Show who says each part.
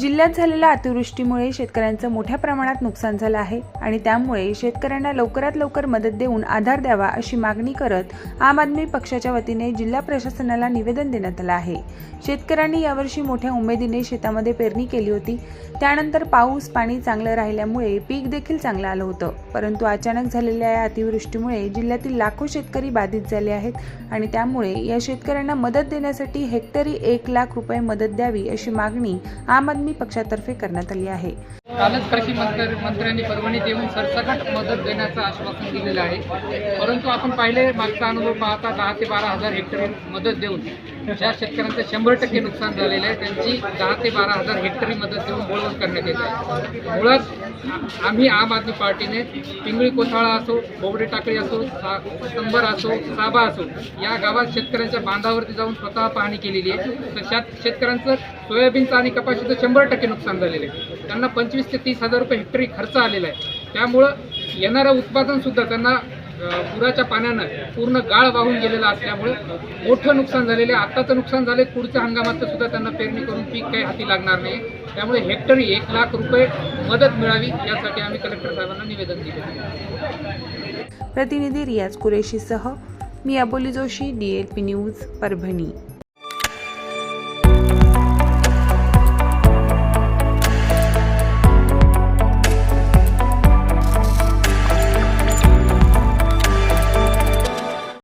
Speaker 1: जिल्ह्यात झालेल्या अतिवृष्टीमुळे शेतकऱ्यांचं मोठ्या प्रमाणात नुकसान झालं आहे आणि त्यामुळे शेतकऱ्यांना लवकरात लवकर मदत देऊन आधार द्यावा अशी मागणी करत आम आदमी पक्षाच्या वतीने जिल्हा प्रशासनाला निवेदन देण्यात आलं आहे. शेतकऱ्यांनी यावर्षी मोठ्या उमेदीने शेतामध्ये पेरणी केली होती. त्यानंतर पाऊस पाणी चांगलं राहिल्यामुळे पीक देखील चांगलं आलं होतं. परंतु अचानक झालेल्या या अतिवृष्टीमुळे जिल्ह्यातील लाखो शेतकरी बाधित झाले आहेत आणि त्यामुळे या शेतकऱ्यांना मदत देण्यासाठी हेक्टरी एक लाख रुपये मदत द्यावी अशी मागणी आम आदमी पक्षातर्फे करण्यात आली आहे.
Speaker 2: कालच कृषी मंत्र मंत्र्यांनी परवानगी देऊन सरसकट मदत देण्याचं आश्वासन दिलेलं आहे. परंतु आपण पाहिले मागचा अनुभव पाहता दहा ते बारा हजार हेक्टर मदत देऊन ज्या शेतकऱ्यांचं शंभर टक्के नुकसान झालेलं आहे त्यांची दहा ते बारा हजार हेक्टरी मदत देऊन बोलवून करण्यात येत आहे. मुळात आम्ही आम आदमी पार्टीने पिंगळी कोथाळा असो बोबडे टाकळी असो सा संबर असो साबा असो या गावात शेतकऱ्यांच्या बांधावरती जाऊन स्वतः पाहणी केलेली आहे. तर त्यात शेतकऱ्यांचं सोयाबीनचं आणि कपाशीचं शंभर टक्के नुकसान झालेलं आहे. त्यांना पंचवीस ते तीस हजार रुपये हेक्टरी खर्च आलेला आहे. त्यामुळं येणारं उत्पादनसुद्धा त्यांना पुराच्या पाण्यानं पूर्ण गाळ वाहून गेलेला असल्यामुळे मोठं नुकसान झालेलं आहे. आत्ताचं नुकसान झाले पुढच्या हंगामात सुद्धा त्यांना पेरणी करून पीक काही हाती लागणार नाही. त्यामुळे हेक्टरी एक लाख रुपये मदत मिळावी यासाठी आम्ही कलेक्टर साहेबांना निवेदन दिले.
Speaker 1: प्रतिनिधी रियाज कुरेशीसह मी Aboli Joshi D L P news Parbhani.